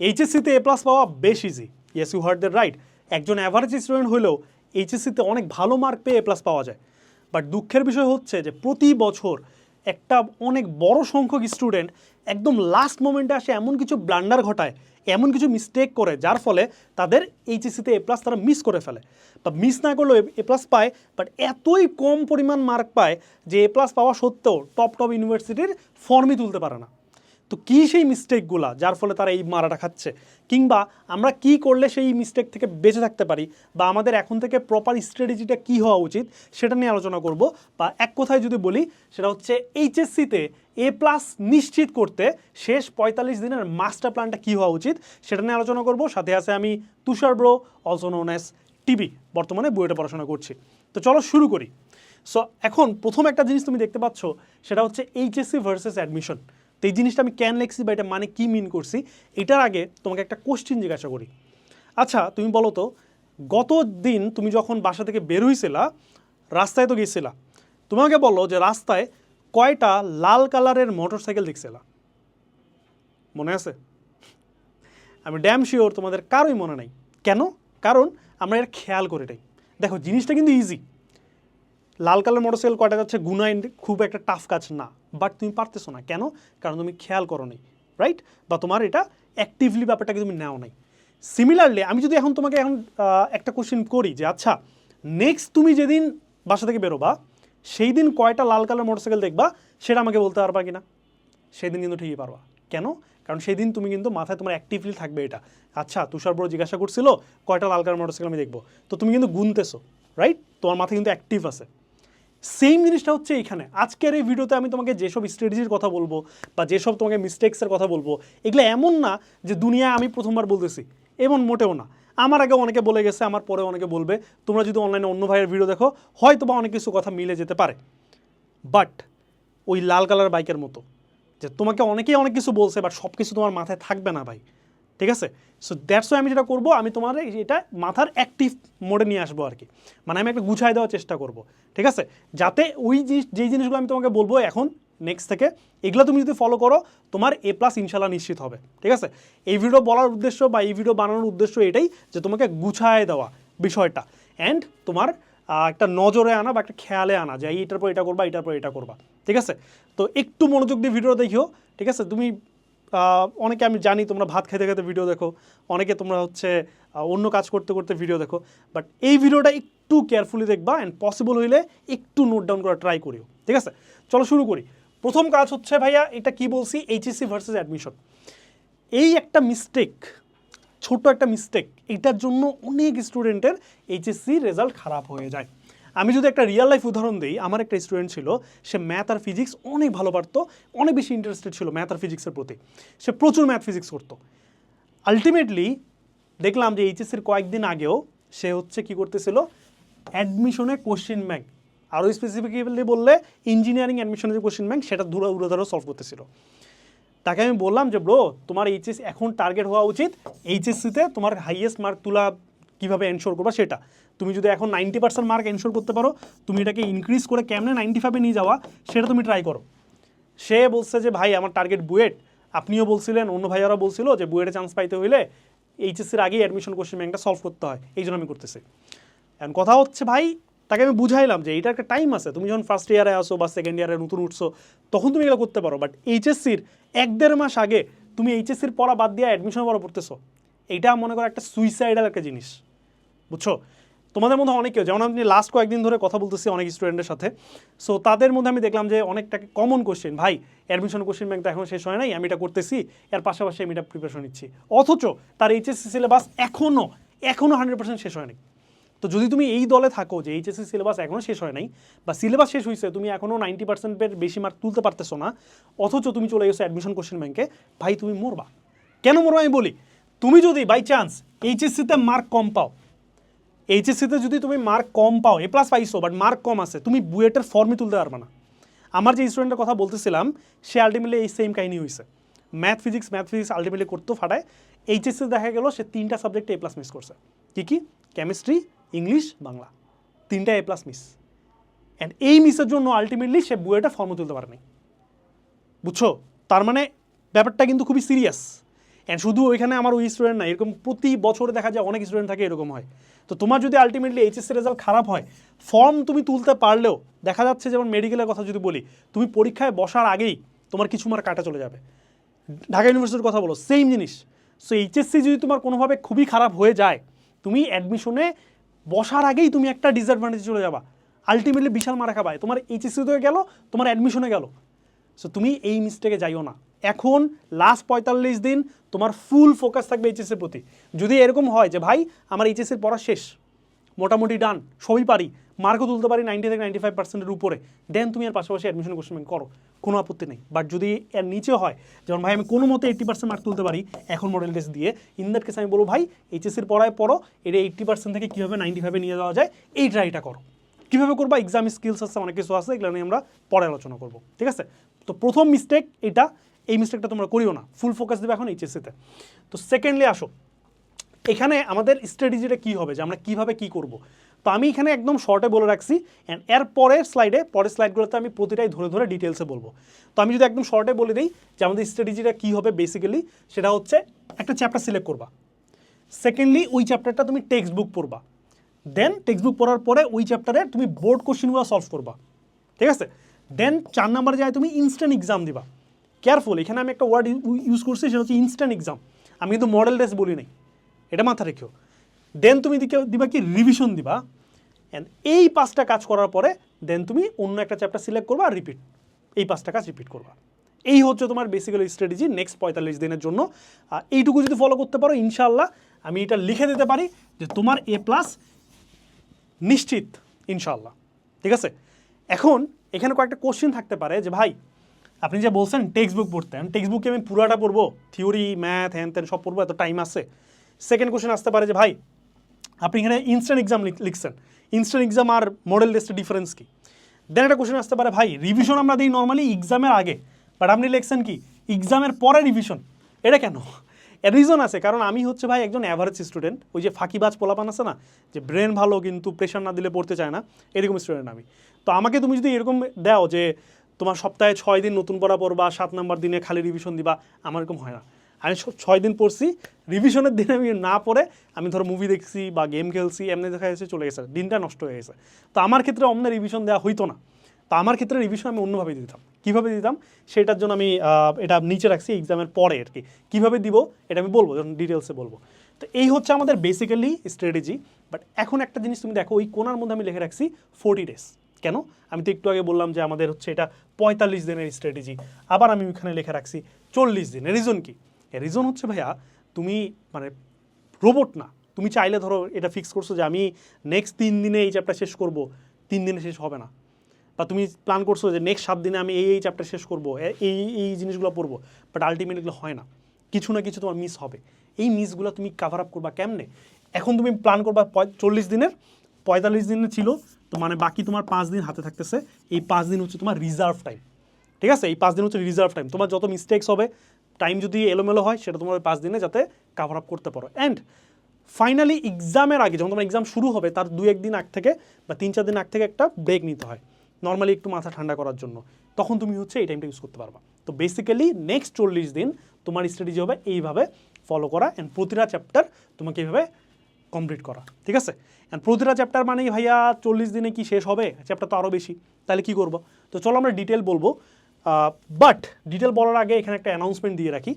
এইচএসসিতে এ plus পাওয়া বেশ easy yes you heard the right একজন অ্যাভারেজ স্টুডেন্ট হলেও এইচএসসিতে অনেক ভালো মার্ক পেয়ে এ প্লাস পাওয়া যায়। বাট দুঃখের বিষয় হচ্ছে যে প্রতি বছর একটা অনেক বড় সংখ্যক স্টুডেন্ট একদম লাস্ট মোমেন্টে আসে এমন কিছু ব্লান্ডার ঘটায়, এমন কিছু মিস্টেক করে, যার ফলে তাদের এইচএসসিতে এ প্লাস তারা মিস করে ফেলে। বা মিস না করলেও এ প্লাস পায় বাট এতই কম পরিমাণ মার্ক পায় যে এ প্লাস পাওয়া সত্ত্বেও টপ টপ ইউনিভার্সিটির ফর্মই তুলতে পারে না। তো কী সেই মিস্টেকগুলা যার ফলে তারা এই মারাটা খাচ্ছে? কিংবা আমরা কি করলে সেই মিস্টেক থেকে বেঁচে থাকতে পারি? বা আমাদের এখন থেকে প্রপার স্ট্র্যাটেজিটা কী হওয়া উচিত? সেটা নিয়ে আলোচনা করব। বা এক কথায় যদি বলি, সেটা হচ্ছে এইচএসসিতে এ প্লাস নিশ্চিত করতে শেষ পঁয়তাল্লিশ দিনের মাস্টার প্ল্যানটা কী হওয়া উচিত? সেটা নিয়ে আলোচনা করব। সাথে আছে আমি Tushar bro also known as TV বর্তমানে বইটা পড়াশোনা করছি। তো চলো শুরু করি। সো এখন প্রথম একটা জিনিস তুমি দেখতে পাচ্ছ, সেটা হচ্ছে এইচএসসি ভার্সেস অ্যাডমিশন তো এই জিনিসটা আমি ক্যান লেখছি বা এটা মানে কী মিন করছি, এটার আগে তোমাকে একটা কোশ্চিন জিজ্ঞাসা করি। আচ্ছা তুমি বলো তো গত দিন তুমি যখন বাসা থেকে বের হইছিলা, রাস্তায় তো গেছিলা, তোমাকে বলো যে রাস্তায় কয়টা লাল কালারের মোটরসাইকেল দেখছিলা? মনে আছে? আমি ড্যাম শিওর তোমাদের কারোই মনে নাই। কেন? কারণ আমরা এর খেয়াল করে নেই। দেখো, জিনিসটা কিন্তু ইজি লাল কালার মোটরসাইকেল কয়টা যাচ্ছে গুনাইন খুব একটা টাফ কাজ না। বাট তুমি পারতেছো না। কেন? কারণ তুমি খেয়াল করো নাই রাইট বা তোমার এটা অ্যাক্টিভলি ব্যাপারটাকে তুমি নেও নাই। সিমিলারলি আমি যদি এখন তোমাকে এখন একটা কোশ্চেন করি যে আচ্ছা নেক্সট তুমি যেদিন বাসা থেকে বেরোবা সেই দিন কয়টা লাল কালার মোটরসাইকেল দেখবা, সেটা আমাকে বলতে পারবা কিনা? সেই দিন কিন্তু ঠিকই পারবা। কেন? কারণ সেই দিন তুমি কিন্তু মাথায় তোমার অ্যাক্টিভলি থাকবে এটা। আচ্ছা তুষার বড় জিজ্ঞাসা করছিল, কয়টা লাল কালার মোটরসাইকেল আমি দেখব? তো তুমি কিন্তু গুনতেছো রাইট তোমার মাথায় কিন্তু অ্যাক্টিভ আছে। সেম জিনিসটা হচ্ছে এইখানে আজকের এই ভিডিওতে আমি তোমাকে যেসব স্ট্র্যাটেজির কথা বলব বা যেসব তোমাকে মিস্টেক্সের কথা বলব, এগুলো এমন না যে দুনিয়ায় আমি প্রথমবার বলতেছি, এমন মোটেও না। আমার আগে অনেকে বলে গেছে, আমার পরে অনেকে বলবে। তোমরা যদি অনলাইনে অন্য ভাইয়ের ভিডিও দেখো হয়তো বা অনেক কিছু কথা মিলে যেতে পারে। বাট ওই লাল কালার বাইকের মতো, যে তোমাকে অনেকেই অনেক কিছু বলছে বাট সব কিছু তোমার মাথায় থাকবে না ভাই। ঠিক আছে? সো দ্যাটস আমি যেটা করব, আমি তোমার এটা মাথার অ্যাক্টিভ মোডে নিয়ে আসব আর কি। মানে আমি একটা গুছাই দেওয়ার চেষ্টা করব, ঠিক আছে? যাতে ওই জিনিস, যেই জিনিসগুলো আমি তোমাকে বলব এখন নেক্সট থেকে, এগুলো তুমি যদি ফলো করো, তোমার এ প্লাস ইনশাল্লাহ নিশ্চিত হবে, ঠিক আছে? এই ভিডিও বলার উদ্দেশ্য বা এই ভিডিও বানানোর উদ্দেশ্য এটাই যে তোমাকে গুছায় দেওয়া বিষয়টা। অ্যান্ড তোমার একটা নজরে আনা বা একটা খেয়ালে আনা যে এইটার পর এটা করবা, এটার পর এটা করবা, ঠিক আছে? তো একটু মনোযোগ দিয়ে ভিডিও দেখিও, ঠিক আছে? তুমি অনেকে আমি জানি, তোমরা ভাত খেতে খেতে ভিডিও দেখো। অনেকে তোমরা হচ্ছে অন্য কাজ করতে করতে ভিডিও দেখো। বাট এই ভিডিওটা একটু কেয়ারফুলি দেখবা অ্যান্ড পসিবল হইলে একটু নোট ডাউন করা ট্রাই করিও। ঠিক আছে? চলো শুরু করি। প্রথম কাজ হচ্ছে ভাইয়া, এটা কি বলছি? এইচএসসি ভার্সেস অ্যাডমিশন এই একটা মিস্টেক ছোট একটা মিস্টেক এটার জন্য অনেক স্টুডেন্টের এইচএসসি রেজাল্ট খারাপ হয়ে যায়। আমি যদি একটা রিয়েল লাইফ উদাহরণ দিই, আমার একটা স্টুডেন্ট ছিল, সে ম্যাথ আর ফিজিক্স অনেক ভালো পারতো, অনেক বেশি ইন্টারেস্টেড ছিল ম্যাথ আর ফিজিক্সের প্রতি। সে প্রচুর ম্যাথ ফিজিক্স করতো। আলটিমেটলি দেখলাম যে এইচএসসির কয়েকদিন আগেও সে হচ্ছে কি করতেছিল অ্যাডমিশনে কোশ্চেন ব্যাংক আরও স্পেসিফিক্যালি বললে ইঞ্জিনিয়ারিং অ্যাডমিশনের যে কোশ্চেন ব্যাংক সেটা ধুরা ধরে সলভ করতেছিল। তাকে আমি বললাম যে ব্রো তোমার এইচএস এখন টার্গেট হওয়া উচিত। এইচএসসিতে তোমার হাইয়েস্ট মার্ক তোলা কীভাবে এনশোর করবা সেটা। তুমি যদি এখন নাইনটি পার্সেন্ট মার্ক এনশোর করতে পারো, তুমি এটাকে ইনক্রিজ করে কেমনে নাইনটি ফাইভে নিয়ে যাওয়া, সেটা তুমি ট্রাই করো। সে বলছে যে, ভাই, আমার টার্গেট বুয়েট। আপনিও বলছিলেন, অন্য ভাইয়ারা বলছিল যে, বুয়েটে চান্স পাইতে হইলে এইচএসসির আগেই অ্যাডমিশন কোশ্চেন ব্যাংকটা সলভ করতে হয়। এই জন্য আমি করতেছি। এখন কথা হচ্ছে, ভাই, তাকে আমি বুঝাইলাম যে এটা একটা টাইম আছে। তুমি যখন ফার্স্ট ইয়ারে আসো বা সেকেন্ড ইয়ারে নতুন উঠছো, তখন তুমি এগুলো করতে পারো। বাট এইচএসসির এক দেড় মাস আগে তুমি এইচএসসির পড়া বাদ দিয়ে অ্যাডমিশন পড়া পড়তেছো। এইটা মনে করো একটা সুইসাইডাল একটা জিনিস। বুঝছ? তোমাদের মধ্যে অনেকেও যেমন আমি লাস্ট কয়েকদিন ধরে কথা বলতেছি অনেক স্টুডেন্টের সাথে। সো তাদের মধ্যে আমি দেখলাম যে অনেকটা কমন কোশ্চেন ভাই অ্যাডমিশন কোশ্চেন ব্যাংক তো এখন শেষ হয় নাই, আমি এটা করতেছি, এর পাশাপাশি আমি এটা প্রিপারেশন নিচ্ছি। অথচ তার এইচএসসি সিলেবাস এখনও এখনও হান্ড্রেড পার্সেন্ট শেষ হয়নি। তো যদি তুমি এই দলে থাকো যে এইচএসসি সিলেবাস এখনও শেষ হয় নাই, বা সিলেবাস শেষ হয়েছে তুমি এখনও নাইনটি পার্সেন্টের বেশি মার্ক তুলতে পারতেছো না, অথচ তুমি চলে গেছো অ্যাডমিশন কোশ্চেন ব্যাংকে ভাই, তুমি মরবা। কেন মরবা আমি বলি? তুমি যদি বাই চান্স এইচএসসিতে মার্ক কম পাও এইচএসসিতে যদি তুমি মার্ক কম পাও এ প্লাস পাইছো বাট মার্ক কম আছে, তুমি বুয়েটের ফর্মই তুলতে পারবে না। আমার যে স্টুডেন্টের কথা বলতেছিলাম, সে আলটিমেটলি এই সেম কাহিনী হয়েছে math physics math physics ultimately করতেও ফাটায়। এইচএসসি দেখা গেল, সে তিনটা সাবজেক্টে এ প্লাস মিস করছে। কী কী? Chemistry English Bangla. তিনটা এ প্লাস মিস অ্যান্ড এই মিসের জন্য আলটিমেটলি সে বুয়েটা ফর্ম তুলতে পারেনি। বুঝছ? তার মানে ব্যাপারটা কিন্তু খুবই সিরিয়াস অ্যান্ড শুধু ওইখানে আমার ওই স্টুডেন্ট না, এরকম প্রতি বছর দেখা যায় অনেক স্টুডেন্ট থাকে এরকম হয়। তো তোমার যদি আলটিমেটলি এইচএসসি রেজাল্ট খারাপ হয় ফর্ম তুমি তুলতে পারলেও, দেখা যাচ্ছে যেমন মেডিকেলের কথা যদি বলি, তুমি পরীক্ষায় বসার আগেই তোমার কিছু মার কাটা চলে যাবে। ঢাকা ইউনিভার্সিটির কথা বলো সেম জিনিস। সো এইচএসসি যদি তোমার কোনোভাবে খুবই খারাপ হয়ে যায়, তুমি অ্যাডমিশনে বসার আগেই তুমি একটা ডিসঅ্যাডভান্টেজ চলে যাবা। আলটিমেটলি বিশাল মারা খাবায়। তোমার এইচএসসিতে গেল, তোমার অ্যাডমিশনে গেল। সো তুমি এই মিস্টেকে যাইও না। এখন লাস্ট পঁয়তাল্লিশ দিন তোমার ফুল ফোকাস থাকবে এইচএসের প্রতি। যদি এরকম হয় যে ভাই, আমার এইচএসের পড়া শেষ, মোটামুটি ডান সবই পারি মার্কও তুলতে পারি নাইনটি থেকে নাইনটি ফাইভ পার্সেন্টের উপরে দেন তুমি আর পাশাপাশি অ্যাডমিশন কোশ্চেন করো, কোনো আপত্তি নেই। বাট যদি এর নিচে হয়, যেমন ভাই, আমি কোনো মতে এইট্টি পার্সেন্ট মার্ক তুলতে পারি, এখন মডেল টেস্ট দিয়ে ইন দ্যাট কেস আমি বলব ভাই এইচএসির পড়ায় পড়ো, এটা এইট্টি পার্সেন্ট থেকে কীভাবে নাইনটি ফাইভে নিয়ে যাওয়া যায়, এই ট্রাইটা করো। কীভাবে করবা এক্সাম স্কিলস আছে, অনেক কিছু আছে, এগুলো নিয়ে আমরা পরে আলোচনা করব। ঠিক আছে? তো প্রথম মিস্টেক এটা এই মিস্টেকটা তোমরা করিও না। ফুল ফোকাস দেবে এখন এইচএসসিতে তো সেকেন্ডলি আসো। এখানে আমাদের স্ট্র্যাটেজিটা কী হবে? যে আমরা কীভাবে কী করব? তো আমি এখানে একদম শর্টে বলে রাখছি অ্যান্ড এর পরের স্লাইডে পরের স্লাইডগুলোতে আমি প্রতিটাই ধরে ধরে ডিটেলসে বলব। তো আমি যদি একদম শর্টে বলে দিই যে আমাদের স্ট্র্যাটেজিটা কী হবে বেসিক্যালি সেটা হচ্ছে একটা চ্যাপ্টার সিলেক্ট করবা। সেকেন্ডলি ওই চ্যাপ্টারটা তুমি টেক্সট বুক পড়বা। দেন টেক্সট বুক পড়ার পরে ওই চ্যাপ্টারে তুমি বোর্ড কোশ্চেনগুলো সলভ করবা। ঠিক আছে? দেন চার নাম্বার যায় তুমি ইনস্ট্যান্ট এক্সাম দিবা। কেয়ারফুল এখানে আমি একটা ওয়ার্ড ইউজ করছি, সেটা হচ্ছে ইনস্ট্যান্ট এক্সাম আমি কিন্তু মডেল টেস্ট বলি নাই। এটা মাথা রেখেও। দেন তুমি দিবা কি? রিভিশন দিবা। অ্যান্ড এই পাঁচটা কাজ করার পরে দেন তুমি অন্য একটা চ্যাপ্টার সিলেক্ট করবা আর রিপিট এই পাঁচটা কাজ রিপিট করবা। এই হচ্ছে তোমার বেসিক্যালি স্ট্র্যাটেজি নেক্সট পঁয়তাল্লিশ দিনের জন্য। এইটুকু যদি ফলো করতে পারো, ইনশাআল্লাহ, আমি এটা লিখে দিতে পারি যে তোমার এ প্লাস নিশ্চিত, ইনশাআল্লাহ। ঠিক আছে? এখন এখানে কয়েকটা কোশ্চেন থাকতে পারে যে, ভাই আপনি যে বলছেন টেক্সট বুক পড়তে টেক্সট বুকে আমি পুরাটা পড়ব। থিওরি ম্যাথ হ্যান ত্যান সব পড়ব, এত টাইম আছে। সেকেন্ড কোশ্চেন আসতে পারে যে, ভাই, আপনি এখানে ইনস্ট্যান্ট এক্সাম লিখছেন। ইনস্ট্যান্ট এক্সাম আর মডেল টেস্টের ডিফারেন্স কী? দেন একটা কোশ্চেন আসতে পারে, ভাই রিভিশন আমরা দিই নর্মালি এক্সামের আগে বাট আপনি লিখছেন কি এক্সামের পরে রিভিশন এটা কেন? রিজন আছে, কারণ আমি হচ্ছে, ভাই, একজন অ্যাভারেজ স্টুডেন্ট ওই যে ফাঁকিবাজ পোলাপান আছে না, যে ব্রেন ভালো কিন্তু প্রেশার না দিলে পড়তে চায় না, এরকম স্টুডেন্ট আমি। তো আমাকে তুমি যদি এরকম দাও যে তোমার সপ্তাহে ছয় দিন নতুন পড়া পড়বা সাত নাম্বার দিনে খালি রিভিশন দিবা, আমার এরকম হয় না। আমি ছয় দিন পড়ছি রিভিশনের দিনে আমি না পড়ে আমি ধরো মুভি দেখছি বা গেম খেলছি, এমনি দেখা গেছে চলে গেছে, দিনটা নষ্ট হয়ে গেছে। তো আমার ক্ষেত্রে অমনে রিভিশন দেওয়া হইতো না। তো আমার ক্ষেত্রে রিভিশন আমি অন্যভাবে দিতাম। কীভাবে দিতাম? সেটার জন্য আমি এটা নিচে রাখছি এক্সামের পরে আর কি। কীভাবে দিব? এটা আমি বলব, যখন ডিটেলসে বলব। তো এই হচ্ছে আমাদের বেসিক্যালি স্ট্র্যাটেজি বাট এখন একটা জিনিস তুমি দেখো, ওই কোনার মধ্যে আমি লিখে রাখছি ফোর্টি ডেজ কেন? আমি তো একটু আগে বললাম যে আমাদের হচ্ছে এটা পঁয়তাল্লিশ দিনের স্ট্র্যাটেজি আবার আমি ওইখানে লেখা রাখছি চল্লিশ দিন। রিজন কি? রিজন হচ্ছে, ভাইয়া, তুমি মানে রোবট না। তুমি চাইলে ধরো এটা ফিক্স করছ যে আমি নেক্সট তিন দিনে এই চ্যাপ্টার শেষ করব। তিন দিনে শেষ হবে না। বা তুমি প্ল্যান করছ যে নেক্সট সাত দিনে আমি এই এই চ্যাপ্টার শেষ করব এই এই জিনিসগুলো পড়ব বাট আলটিমেটলি হয় না। কিছু না কিছু তোমার মিস হবে। এই মিসগুলো তুমি কাভার আপ করবা কেমনে? এখন তুমি প্ল্যান করবা চল্লিশ দিনের। পঁয়তাল্লিশ দিনের ছিল তো মানে বাকি তোমার পাঁচ দিন হাতে থাকতেছে, এই পাঁচ দিন হচ্ছে তোমার রিজার্ভ টাইম ঠিক আছে? এই পাঁচ দিন হচ্ছে রিজার্ভ টাইম তোমার যত মিস্টেক্স হবে টাইম যদি এলোমেলো হয়, সেটা তোমার ওই পাঁচ দিনে যাতে কাভার আপ করতে পারো। অ্যান্ড ফাইনালি এক্সামের আগে, যখন তোমার এক্সাম শুরু হবে, তার দু একদিন আগ থেকে বা তিন চার দিন আগ থেকে একটা ব্রেক নিতে হয়। নর্মালি একটু মাথা ঠান্ডা করার জন্য। তখন তুমি হচ্ছে এই টাইমটা ইউজ করতে পারবা। তো বেসিক্যালি নেক্সট চল্লিশ দিন তোমার স্ট্র্যাটেজি হবে এইভাবে ফলো করা। অ্যান্ড প্রতিটা চ্যাপ্টার তোমাকে এইভাবে কমপ্লিট করা, ঠিক আছে? অ্যান্ড প্রতিটা চ্যাপ্টার মানেই ভাইয়া চল্লিশ দিনে কি শেষ হবে? চ্যাপ্টার তো আরও বেশি, তাহলে কি করব? তো চলো আমরা ডিটেল বলব। বাট ডিটেল বলার আগে এখানে একটা অ্যানাউন্সমেন্ট দিয়ে রাখি,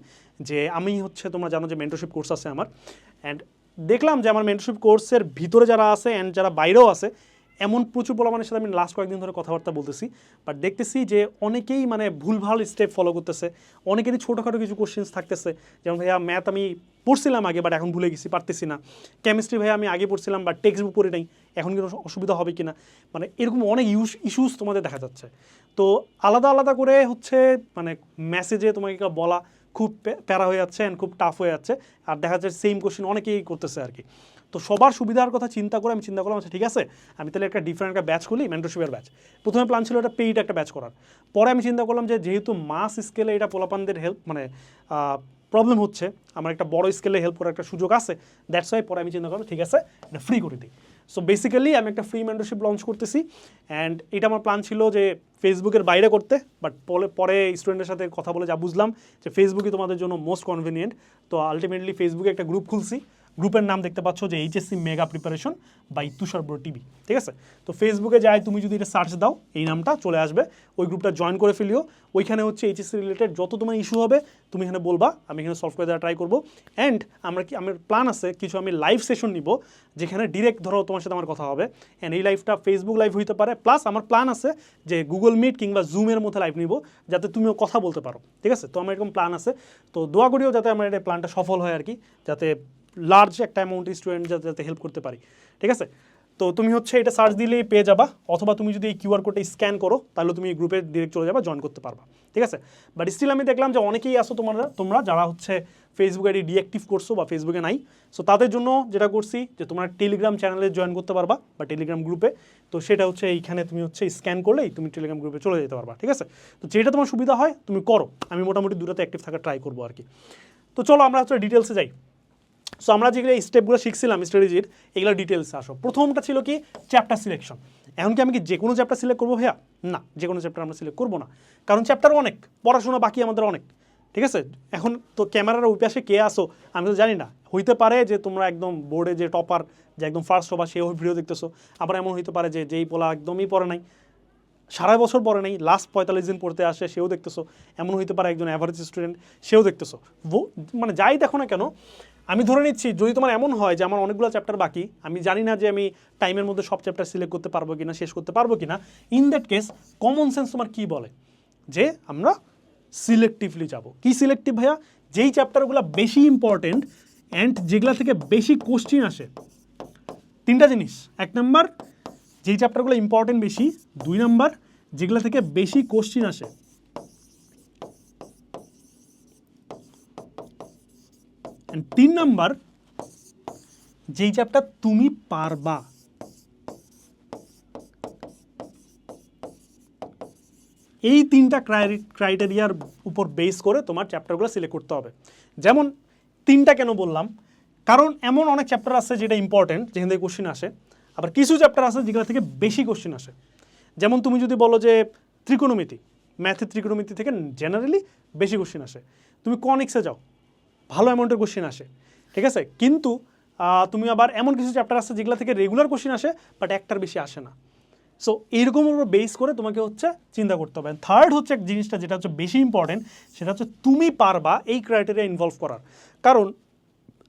যে আমি হচ্ছে তোমরা জানো যে মেন্টরশিপ কোর্স আছে আমার। অ্যান্ড দেখলাম যে আমার মেন্টরশিপ কোর্সের ভিতরে যারা আছে অ্যান্ড যারা বাইরেও আছে এমন প্রচুর পোলামানের সাথে আমি লাস্ট কয়েকদিন ধরে কথাবার্তা বলতেছি বাট দেখতেছি যে অনেকেই মানে ভুলভাল স্টেপ ফলো করতেছে, অনেকেরই ছোটোখাটো কিছু কোশ্চেন্স থাকতেছে, যেমন ভাইয়া ম্যাথ আমি পড়ছিলাম আগে বাট এখন ভুলে গেছি, পারতেছি না। কেমিস্ট্রি ভাইয়া আমি আগে পড়ছিলাম বাট টেক্সট বুক পড়ে নাই, এখন কিন্তু অসুবিধা হবে কি না মানে এরকম অনেক ইউস ইস্যুস তোমাদের দেখা যাচ্ছে। তো আলাদা আলাদা করে হচ্ছে মানে মেসেজে তোমাকে বলা খুব প্যারা হয়ে যাচ্ছে অ্যান্ড খুব টাফ হয়ে যাচ্ছে, আর দেখা যাচ্ছে সেম কোশ্চেন অনেকেই করতেছে আর কি। তো সবার সুবিধার কথা চিন্তা করে আমি চিন্তা করলাম আচ্ছা ঠিক আছে, আমি তাহলে একটা ডিফারেন্ট একটা ব্যাচ খুলি মেন্টরশিপের ব্যাচ প্রথমে প্ল্যান ছিল একটা পেইড একটা ব্যাচ করার। পরে আমি চিন্তা করলাম যে যেহেতু মাস স্কেলে এটা পোলাপানদের হেল্প মানে প্রবলেম হচ্ছে, আমার একটা বড় স্কেলে হেল্প করার একটা সুযোগ আছে দ্যাটস ওয়াই পরে আমি চিন্তা করলাম, ঠিক আছে, এটা ফ্রি করে দিই। সো বেসিক্যালি আমি একটা ফ্রি মেন্টরশিপ লঞ্চ করতেছি অ্যান্ড এটা আমার প্ল্যান ছিল যে ফেসবুকের বাইরে করতে বাট পরে পরে স্টুডেন্টের সাথে কথা বলে যা বুঝলাম যে ফেসবুকই তোমাদের জন্য মোস্ট কনভিনিয়েন্ট তো আলটিমেটলি ফেসবুকে একটা গ্রুপ খুলছি গ্রুপের নাম দেখতে পাচ্ছ যে HSC mega preparation by Tushar bro TV ঠিক আছে? তো ফেসবুকে যাই তুমি যদি এটা সার্চ দাও, এই নামটা চলে আসবে, ওই গ্রুপটা জয়েন করে ফেলিও। ওইখানে হচ্ছে এইচএসসি রিলেটেড যত তোমার ইস্যু হবে, তুমি এখানে বলবা, আমি এখানে সলভ করে দেওয়া ট্রাই করব। অ্যান্ড আমরা কি, আমার প্ল্যান আছে, কিছু আমি লাইভ সেশন নিব, যেখানে ডিরেক্ট ধরো তোমার সাথে আমার কথা হবে। অ্যান্ড এই লাইভটা ফেসবুক লাইভ হইতে পারে প্লাস আমার প্ল্যান আছে যে গুগল মিট কিংবা জুমের মধ্যে লাইভ নিব, যাতে তুমিও কথা বলতে পারো, ঠিক আছে? তো আমার এরকম প্ল্যান আছে। তো দোয়া করিও যাতে আমার এটা প্ল্যানটা সফল হয় আর কি, যাতে লার্জ একটা অ্যামাউন্ট স্টুডেন্ট যাতে যাতে হেল্প করতে পারি, ঠিক আছে? তো তুমি হচ্ছে এটা সার্চ দিলেই পেয়ে যাবা, অথবা তুমি যদি এই কিউআর কোডটা স্ক্যান করো, তাহলে তুমি এই গ্রুপে ডিরেক্ট চলে যাবা জয়েন করতে পারবা, ঠিক আছে? বাট স্টিল আমি দেখলাম যে অনেকেই আসো তোমরা তোমরা যারা হচ্ছে ফেসবুক আইডি ডিঅ্যাক্টিভ করছ বা ফেসবুকে নাই সো তাদের জন্য যেটা করছি যে তোমরা টেলিগ্রাম চ্যানেলে জয়েন করতে পারবা, বা টেলিগ্রাম গ্রুপে তো সেটা হচ্ছে এইখানে তুমি হচ্ছে স্ক্যান করলেই তুমি টেলিগ্রাম গ্রুপে চলে যেতে পারবা, ঠিক আছে? তো যেটা তোমার সুবিধা হয়, তুমি করো, আমি মোটামুটি দুটাতে অ্যাক্টিভ থাকা ট্রাই করব আর কি। তো চলো আমরা হচ্ছে ডিটেলসে যাই। সো আমরা যেগুলো স্টেপগুলো শিখছিলাম স্ট্র্যাটেজির এগুলো ডিটেলসে আসো। প্রথমটা ছিল কি? চ্যাপ্টার সিলেকশন এখন কি আমি কি যে কোনো চ্যাপ্টার সিলেক্ট করব ভাইয়া? না যে কোনো চ্যাপ্টার আমরা সিলেক্ট করব না। কারণ চ্যাপ্টার অনেক, পড়াশোনা বাকি আমাদের অনেক। ঠিক আছে? এখন তো ক্যামেরার ওই কে আসো, আমি তো জানি না। হইতে পারে যে তোমরা একদম বোর্ডে যে টপার যে একদম ফার্স্ট হবা সে ভিডিও দেখতেছো, আবার এমন হইতে পারে যে যেই পোলা একদমই পড়ে নাই। সারা বছর পরে নেই লাস্ট পঁয়তাল্লিশ দিন পড়তে আসে, সেও দেখতেছো। এমন হইতে পারে একজন অ্যাভারেজ স্টুডেন্ট সেও দেখতেছো। মানে যাই দেখো না কেন আমি ধরে নিচ্ছি, যদি তোমার এমন হয় যে আমার অনেকগুলো চ্যাপ্টার বাকি, আমি জানি না যে আমি টাইমের মধ্যে সব চ্যাপ্টার সিলেক্ট করতে পারব কিনা, শেষ করতে পারব কিনা in that case common sense তোমার কী বলে? যে আমরা সিলেক্টিভলি যাব। কি সিলেক্টিভ ভাইয়া? যেই চ্যাপ্টারগুলো বেশি ইম্পর্টেন্ট অ্যান্ড যেগুলা থেকে বেশি কোশ্চিন আসে। তিনটা জিনিস। এক নাম্বার যেই চ্যাপ্টারগুলো ইম্পর্টেন্ট বেশি, দুই নাম্বার যেগুলো থেকে বেশি কোশ্চিন আসে। তিন নাম্বার, যেই চ্যাপ্টার তুমি পারবা। এই তিনটা ক্রাইটেরিয়ার উপর বেস করে তোমার চ্যাপ্টারগুলো সিলেক্ট করতে হবে। যেমন তিনটা কেন বললাম? কারণ এমন অনেক চ্যাপ্টার আছে যেটা ইম্পর্টেন্ট যেখান থেকে কোশ্চিন আসে। আবার কিছু চ্যাপ্টার আছে যেগুলো থেকে বেশি কোশ্চিন আসে। যেমন তুমি যদি বলো যে ত্রিকোণমিতি ম্যাথের ত্রিকোণমিতি থেকে জেনারেলি বেশি কোশ্চিন আসে। তুমি কনিক্সে যাও। ভালো অ্যামাউন্টের কোশ্চিন আসে, ঠিক আছে? কিন্তু তুমি আবার এমন কিছু চ্যাপ্টার আছে যেগুলো থেকে রেগুলার কোশ্চিন আসে বাট একটার বেশি আসে না। সো এইরকম উপর বেস করে তোমাকে হচ্ছে চিন্তা করতে হবে। থার্ড হচ্ছে এক জিনিসটা যেটা হচ্ছে বেশি ইম্পর্টেন্ট সেটা হচ্ছে তুমি পারবা এই ক্রাইটেরিয়া ইনভলভ করার। কারণ,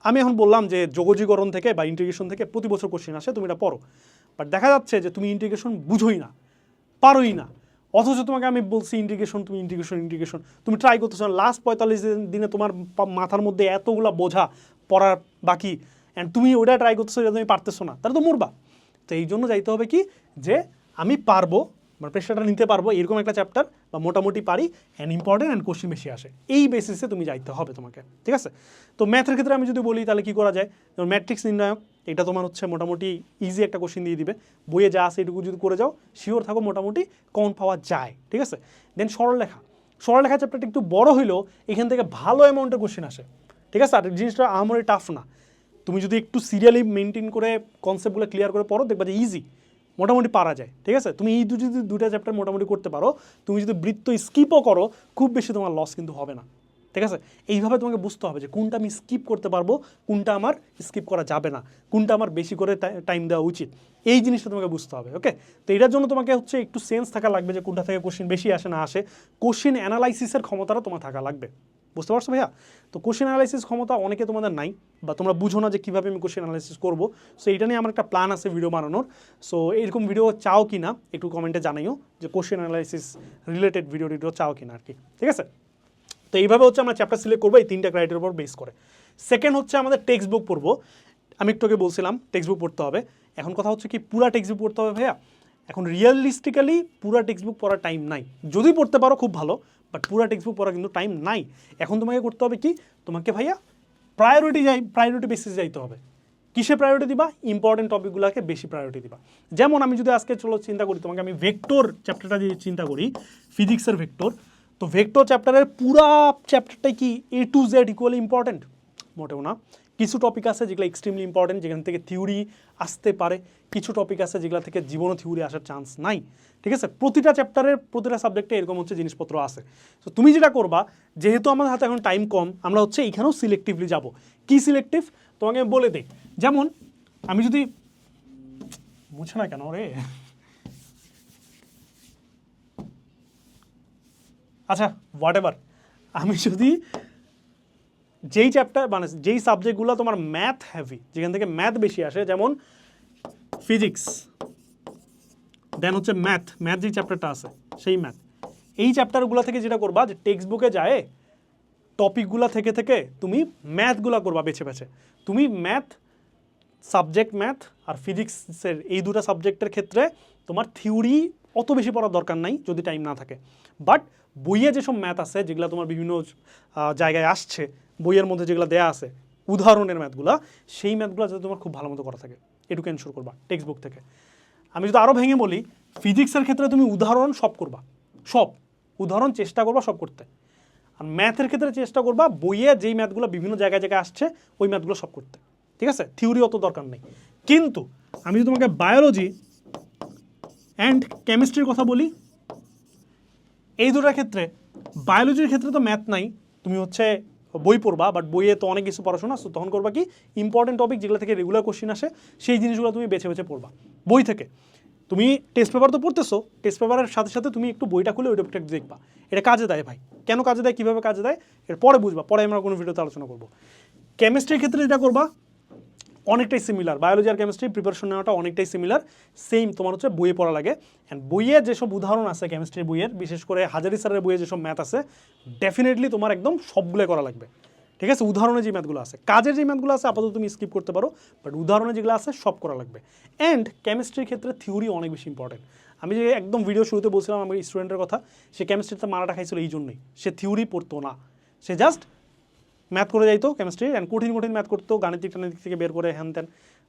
আমি এখন বললাম যে যোগজীকরণ থেকে বা ইন্টিগ্রেশন থেকে প্রতি বছর কোশ্চিন আসে, তুমি এটা পড়ো। বাট দেখা যাচ্ছে যে তুমি ইন্টিগ্রেশন বুঝোই না, পারোই না। অথচ তোমাকে আমি বলছি ইন্টিগ্রেশন তুমি ইন্টিগ্রেশন ইন্টিগ্রেশন তুমি ট্রাই করতেছো লাস্ট পঁয়তাল্লিশ দিনে তোমার মাথার মধ্যে এতগুলা বোঝা পড়ার বাকি। অ্যান্ড তুমি ওইটা ট্রাই করতেছো যেটা তুমি পারতেছো না। তাহলে তো মরবা। তো এই জন্য যাইতে হবে কি? যে আমি পারব মানে প্রেশারটা নিতে পারব, এরকম একটা চ্যাপ্টার বা মোটামুটি পারি অ্যান্ড ইম্পর্টেন্ট অ্যান্ড কোশ্চিন বেশি আসে। এই বেসিসে তুমি যাইতে হবে তোমাকে। ঠিক আছে? তো ম্যাথের ক্ষেত্রে আমি যদি বলি, তাহলে কী করা যায়? যেমন ম্যাট্রিক্স নির্ণায়ক। এটা তোমার হচ্ছে মোটামুটি ইজি একটা কোশ্চিন দিয়ে দিবে। বইয়ে যা আছে এটুকু যদি করে যাও শিওর থাকো মোটামুটি কমন পাওয়া যায়, ঠিক আছে? দেন সরলরেখা। সরলরেখা চ্যাপ্টারটা একটু বড় হইলেও এখান থেকে ভালো অ্যামাউন্টের কোশ্চিন আসে, ঠিক আছে? আর জিনিসটা আমারই টাফ না। তুমি যদি একটু সিরিয়ালি মেনটেন করে কনসেপ্টগুলো ক্লিয়ার করে পড়ো, দেখবা যে ইজি মোটামুটি পারা যায়, ঠিক আছে? তুমি এই দুটো যদি দুটা চ্যাপ্টার মোটামুটি করতে পারো। তুমি যদি বৃত্ত স্কিপও করো, খুব বেশি তোমার লস কিন্তু হবে না। ঠিক আছে? এইভাবে তোমাকে বুঝতে হবে যে কোনটা আমি স্কিপ করতে পারব, কোনটা আমার স্কিপ করা যাবে না, কোনটা আমার বেশি করে টাইম দেওয়া উচিত। এই জিনিসটা তোমাকে বুঝতে হবে ওকে তো এটার জন্য তোমাকে হচ্ছে একটু সেন্স থাকা লাগবে যে কোনটা থেকে কোশ্চেন বেশি আসে, না আসে। কোশ্চেন অ্যানালাইসিসের ক্ষমতাটা তোমার থাকা লাগবে। বুঝতে পারছ ভাইয়া? তো কোশ্চেন অ্যানালাইসিস ক্ষমতা অনেকে তোমাদের নাই, বা তোমরা বুঝো না যে কীভাবে আমি কোশ্চেন অ্যানালাইসিস করব। সো এটা নিয়ে আমার একটা প্ল্যান আছে ভিডিও বানানোর। সো এরকম ভিডিও চাও কি না একটু কমেন্টে জানাইও যে কোশ্চেন অ্যানালাইসিস রিলেটেড ভিডিও টিডিও চাও কি না আর কি, ঠিক আছে? তো এইভাবে হচ্ছে আমরা চ্যাপ্টার সিলেক্ট করব, এই তিনটা ক্রাইটেরিয়ার উপর বেস করে। সেকেন্ড হচ্ছে আমাদের টেক্সট বুক পড়ব। আমি একটু আগে বলছিলাম টেক্সট বুক পড়তে হবে। এখন কথা হচ্ছে কি, পুরা টেক্সট বুক পড়তে হবে ভাইয়া? এখন রিয়েলিস্টিক্যালি পুরা টেক্সট বুক পড়ার টাইম নাই। যদি পড়তে পারো খুব ভালো বাট পুরা টেক্সট বুক পড়ার কিন্তু টাইম নাই। এখন তোমাকে করতে হবে কি, তোমাকে ভাইয়া প্রায়োরিটি যাই প্রায়োরিটি বেসিস যাইতে হবে। কিসে প্রায়োরিটি দিবা? ইম্পর্টেন্ট টপিকগুলোকে বেশি প্রায়োরিটি দিবা। যেমন আমি যদি আজকে চলো চিন্তা করি, তোমাকে আমি ভেক্টর চ্যাপ্টারটা যদি চিন্তা করি ফিজিক্সের ভেক্টর তো ভেক্টর চ্যাপ্টারের পুরা চ্যাপ্টারটাই কি A to Z equally important মোটেও না। কিছু টপিক আছে যেগুলো এক্সট্রিমলি ইম্পর্টেন্ট যেখান থেকে থিওরি আসতে পারে। কিছু টপিক আছে যেগুলো থেকে জীবনও থিওরি আসার চান্স নাই। ঠিক আছে? প্রতিটা চ্যাপ্টারের প্রতিটা সাবজেক্টে এরকম হচ্ছে জিনিসপত্র আছে। তো তুমি যেটা করবা, যেহেতু আমাদের হাতে এখন টাইম কম, আমরা হচ্ছে এখানেও সিলেক্টিভলি যাব। কি সিলেক্টিভ তোমাকে বলে দিই। যেমন, আমি যদি বুঝছে না কেন রে? আচ্ছা হোয়াট এভার আমি যদি যেই চ্যাপ্টার মানে যেই সাবজেক্টগুলো তোমার ম্যাথ হ্যাভি যেখান থেকে ম্যাথ বেশি আসে, যেমন ফিজিক্স দেন হচ্ছে ম্যাথ ম্যাথ যেই চ্যাপ্টারটা আছে, সেই ম্যাথ এই চ্যাপ্টারগুলো থেকে যেটা করবা, যে টেক্সট বুকে যায় টপিকগুলো থেকে থেকে তুমি ম্যাথগুলো করবা বেছে বেছে। তুমি ম্যাথ সাবজেক্ট ম্যাথ আর ফিজিক্সের এই দুটো সাবজেক্টের ক্ষেত্রে তোমার থিওরি অত বেশি পড়ার দরকার নাই যদি টাইম না থাকে। বাট বইয়ে যেসব ম্যাথ আছে, যেগুলো তোমার বিভিন্ন জায়গায় আসছে, বইয়ের মধ্যে যেগুলো দেয়া আছে, উদাহরণের ম্যাথগুলো সেই ম্যাথগুলো যাতে তোমার খুব ভালো মতো করা থাকে। এটুকু এনশোর করবা টেক্সট বুক থেকে। আমি যদি আরও ভেঙে বলি ফিজিক্সের ক্ষেত্রে তুমি উদাহরণ সব করবা। সব। উদাহরণ চেষ্টা করবা সব করতে। আর ম্যাথের ক্ষেত্রে চেষ্টা করবা, বইয়ে যেই ম্যাথগুলো বিভিন্ন জায়গায় জায়গায় আসছে, ওই ম্যাথগুলো সব করতে। ঠিক আছে? থিওরি অত দরকার নেই। কিন্তু আমি যদি তোমাকে বায়োলজি অ্যান্ড কেমিস্ট্রির কথা বলি, এই দুটার ক্ষেত্রে বায়োলজির ক্ষেত্রে তো ম্যাথ নাই। তুমি হচ্ছে বই পড়বা বাট বইয়ে তো অনেক কিছু পড়াশোনা, so তখন করবা কি ইম্পর্টেন্ট টপিক যেগুলো থেকে রেগুলার কোশ্চিন আসে, সেই জিনিসগুলো তুমি বেছে বেছে পড়বা। বই থেকে। তুমি টেস্ট পেপার তো পড়তেছো টেস্ট পেপারের সাথে সাথে তুমি একটু বইটা খুলে ওইটা একটু দেখবা। এটা কাজে দেয় ভাই। কেন কাজে দেয়, কীভাবে কাজে দেয় এর পরে বুঝবা, পরে আমরা কোনো ভিডিওতে আলোচনা করব। কেমিস্ট্রির ক্ষেত্রে যেটা করবা অনেকটাই সিমিলার বায়োলজি আর কেমিস্ট্রি প্রিপারেশন নেওয়াটা অনেকটাই সিমিলার সেম তোমার হচ্ছে বইয়ে পড়া লাগে। অ্যান্ড বইয়ে যেসব উদাহরণ আছে কেমিস্ট্রির বইয়ের, বিশেষ করে হাজারি স্যারের বইয়ে যেসব ম্যাথ আছে ডেফিনেটলি তোমার একদম সবগুলো করা লাগবে। ঠিক আছে? উদাহরণে যে ম্যাথগুলো আছে। কাজের যে ম্যাথগুলো আছে, আপাতত তুমি স্কিপ করতে পারো। বাট উদাহরণে যেগুলো আছে, সব করা লাগবে। অ্যান্ড কেমিস্ট্রির ক্ষেত্রে থিওরি অনেক বেশি ইম্পর্টেন্ট আমি যে একদম ভিডিও শুরুতে বলছিলাম আমার স্টুডেন্টের কথা, সে কেমিস্ট্রিতে মারাটা খাইছিল এই জন্যই। সে থিওরি পড়তো না। সে জাস্ট ম্যাথ করে যাইতো কেমিস্ট্রি অ্যান্ড কঠিন কঠিন ম্যাথ করতো, গাণিতিক টানিতিক থেকে বের করে হ্যান ত্যান।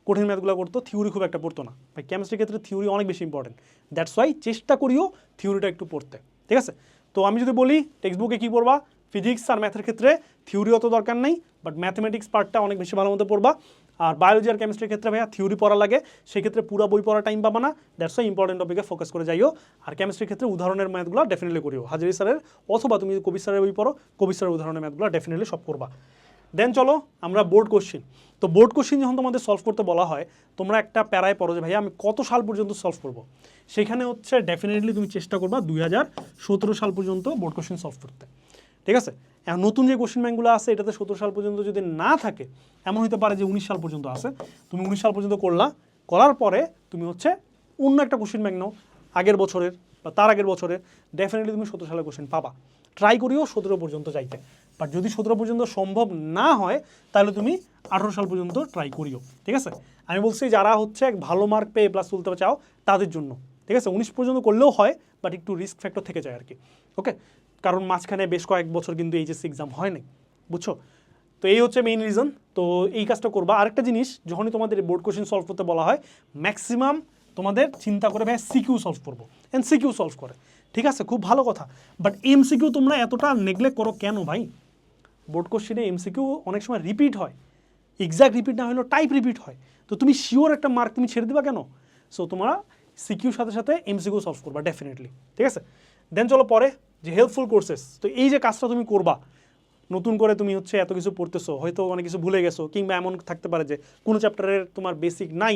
কঠিন ম্যাথগুলো করতো থিওরি খুব একটা পড়তো না। ভাই কেমিস্ট্রির ক্ষেত্রে থিওরি অনেক বেশি ইম্পর্টেন্ট দ্যাটস ওয়াই চেষ্টা করিও থিওরিটা একটু পড়তে। ঠিক আছে? তো আমি যদি বলি টেক্সট বুকে কী পড়বা? ফিজিক্স আর ম্যাথের ক্ষেত্রে থিওরি অত দরকার নেই বাট ম্যাথমেটিক্স পার্টটা অনেক বেশি ভালো মতো পড়বা। আর বায়োলজি আর কেমিস্ট্রির ক্ষেত্রে ভাইয়া থিওরি পড়া লাগে, সেক্ষেত্রে পুরো বই পড়া টাইম পাবা না। দ্যাটস ওয়াই ইম্পর্টেন্ট টপিকে ফোকাস করে যাইও। আর কেমিস্ট্রির ক্ষেত্রে উদাহরণের ম্যাথগুলো ডেফিনেটলি করিও। হাজারি স্যারের অথবা তুমি কবি স্যারের বই পড়ো, কবি স্যারের উদাহরণের ম্যাথগুলো ডেফিনেটলি সব করবা। দেন চলো আমরা বোর্ড কোশ্চিন তো বোর্ড কোশ্চিন যখন তোমাদের সলভ করতে বলা হয়, তোমরা একটা প্যারায় পড়ো যে, ভাইয়া, আমি কত সাল পর্যন্ত সলভ করব? সেখানে হচ্ছে ডেফিনেটলি তুমি চেষ্টা করবা দুই হাজার সতেরো সাল পর্যন্ত বোর্ড কোশ্চিন সলভ করতে। ঠিক আছে? এখন নতুন যে কোশ্চেন ব্যাঙ্কগুলো আছে, এটাতে সতেরো সাল পর্যন্ত যদি না থাকে, এমন হতে পারে যে উনিশ সাল পর্যন্ত আছে, তুমি উনিশ সাল পর্যন্ত করলা, করার পরে তুমি হচ্ছে অন্য একটা কোশ্চেন ব্যাঙ্ক নাও, আগের বছরের বা তার আগের বছরের ডেফিনেটলি তুমি সতেরো সালের কোশ্চেন পাবা। ট্রাই করিও সতেরো পর্যন্ত যাইতে। বাট যদি সতেরো পর্যন্ত সম্ভব না হয়, তাহলে তুমি আঠেরো সাল পর্যন্ত ট্রাই করিও, ঠিক আছে? আমি বলছি যারা হচ্ছে এক ভালো মার্ক পেয়ে প্লাস তুলতে চাও, তাদের জন্য, ঠিক আছে? উনিশ পর্যন্ত করলেও হয় বাট একটু রিস্ক ফ্যাক্টর থেকে যায় আর কি ওকে কারণ মাঝখানে বেশ কয়েক বছর কিন্তু এইচএসসি এক্সাম হয় নাই, বুঝছ? তো এই হচ্ছে মেইন রিজন তো এই কাজটা করবা। আরেকটা জিনিস, যখনই তোমাদের বোর্ড কোশ্চেন সলভ করতে বলা হয় ম্যাক্সিমাম তোমাদের চিন্তা করে ভাই সিকিউ সলভ করব। এন্ড সিকিউ সলভ করে। ঠিক আছে? খুব ভালো কথা। বাট এমসিকিউ তোমরা এতটা নেগলেক্ট করো কেন ভাই? বোর্ড কোশ্চেনে এমসিকিউ অনেক সময় রিপিট হয়। এক্সাক্ট রিপিট না হলেও টাইপ রিপিট হয়। তো তুমি শিওর একটা মার্ক তুমি ছেড়ে দিবা কেন? সো তোমরা সিকিউর সাথে সাথে এমসিকিউ সলভ করবা ডেফিনেটলি ঠিক আছে? দেন চলো পরে যে হেল্পফুল কোর্সেস তো এই যে কাজটা তুমি করবা, নতুন করে তুমি হচ্ছে এত কিছু পড়তেছো, হয়তো অনেক কিছু ভুলে গেছো, কিংবা এমন থাকতে পারে যে কোনো চ্যাপ্টারের তোমার বেসিক নাই,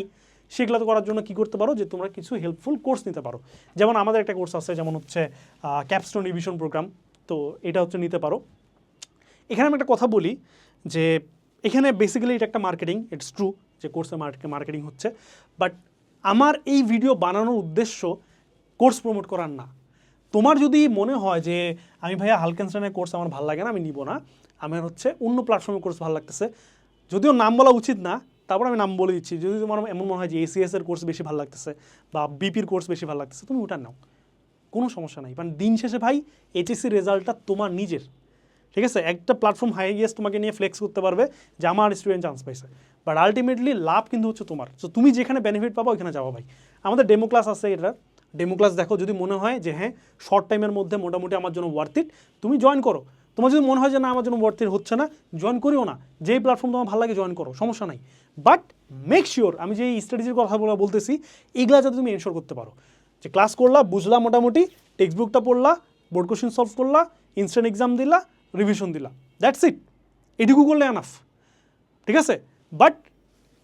সেগুলো তো করার জন্য কি করতে পারো? যে তোমরা কিছু হেল্পফুল কোর্স নিতে পারো। যেমন আমাদের একটা কোর্স আছে, যেমন হচ্ছে ক্যাপস্টোন রিভিশন প্রোগ্রাম তো এটা হচ্ছে নিতে পারো। এখানে আমি একটা কথা বলি, যে এখানে বেসিক্যালি এটা একটা মার্কেটিং ইটস ট্রু যে কোর্সে মার্কেটিং হচ্ছে বাট আমার এই ভিডিও বানানোর উদ্দেশ্য কোর্স প্রমোট করার না। তোমার যদি মনে হয় যে, আমি ভাইয়া হালকেনস্টানের কোর্স আমার ভালো লাগে না, আমি নিব না। আমার হচ্ছে অন্য প্ল্যাটফর্মের কোর্স ভালো লাগতেছে। যদিও নাম বলা উচিত না, তারপর আমি নাম বলে দিচ্ছি। যদি তোমার এমন মনে হয় যে এসিএস এর কোর্স বেশি ভালো লাগতেছে বা বিপির কোর্স বেশি ভালো লাগতেছে, তুমি ওটা নাও। কোনো সমস্যা নাই। কারণ দিন শেষে ভাই এইচএসসি রেজাল্টটা তোমার নিজের। ঠিক আছে? একটা প্ল্যাটফর্ম হাই গিয়েস তোমাকে নিয়ে ফ্লেক্স করতে পারবে যে, আমার স্টুডেন্ট চান্স পাইছে। বাট আলটিমেটলি লাভ কিন্তু হচ্ছে তোমার। তো তুমি যেখানে বেনিফিট পাবো, ওইখানে যাব ভাই। আমাদের ডেমো ক্লাস আছে এটা। ডেমো ক্লাস দেখো, যদি মনে হয় যে হ্যাঁ শর্ট টাইমের মধ্যে মোটামুটি আমার জন্য ওয়ার্থ ইট তুমি জয়েন করো। তোমার যদি মনে হয় যে না, আমার জন্য ওয়ার্থের হচ্ছে না জয়েন করিও না। যেই প্ল্যাটফর্ম তোমার ভালো লাগে জয়েন করো, সমস্যা নাই। বাট মেক শিওর আমি যে স্ট্র্যাটেজির কথা বলা বলতেছি এইগুলা যাতে তুমি এনশোর করতে পারো। যে ক্লাস করলা, বুঝলা মোটামুটি টেক্সট বুকটা পড়লা বোর্ড কোশ্চেন সলভ করলা ইনস্ট্যান্ট এক্সাম দিলা রিভিশন দিলা। দ্যাটস ইট এটুকু করলে এনাফ ঠিক আছে? বাট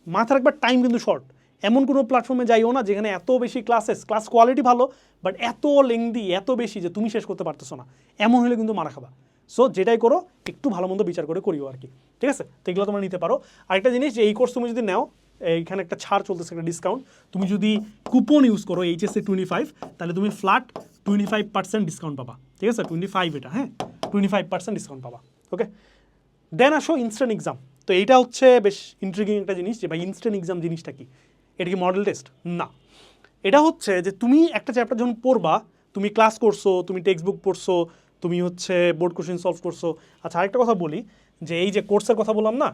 মাথার একবার টাইম কিন্তু শর্ট এমন কোনো প্ল্যাটফর্মে যাইও না যেখানে এত বেশি ক্লাসেস ক্লাস কোয়ালিটি ভালো বাট এত লেংদি এত বেশি যে তুমি শেষ করতে পারতেছো না। এমন হলে কিন্তু মারা খাবা। সো যেটাই করো, একটু ভালো মন্দ বিচার করে করিও আর কি ঠিক আছে? তো এগুলো তোমরা নিতে পারো। আরেকটা জিনিস যে এই কোর্স তুমি যদি নাও, এইখানে একটা ছাড় চলতেছে, একটা ডিসকাউন্ট তুমি যদি কুপন ইউজ করো এইচএসসি টোয়েন্টি ফাইভ তাহলে তুমি flat twenty five percent discount পাবা। ঠিক আছে? টোয়েন্টি ফাইভ এটা হ্যাঁ? টোয়েন্টি ফাইভ পার্সেন্ট ডিসকাউন্ট পাবা। ওকে দেন আসো ইনস্ট্যান্ট এক্সাম তো এইটা হচ্ছে বেশ ইন্ট্রিগিং একটা জিনিস যে ভাই ইনস্ট্যান্ট এক্সাম জিনিসটা কি? এটা কি মডেল টেস্ট না। এটা হচ্ছে যে তুমি একটা চ্যাপ্টার যখন পড়বা, তুমি ক্লাস করছ, তুমি টেক্সট বুক পড়ছো, তুমি হচ্ছে বোর্ড কোশ্চেন সলভ করছ। আচ্ছা আরেকটা কথা বলি, যে এই যে কোর্সের কথা বললাম না,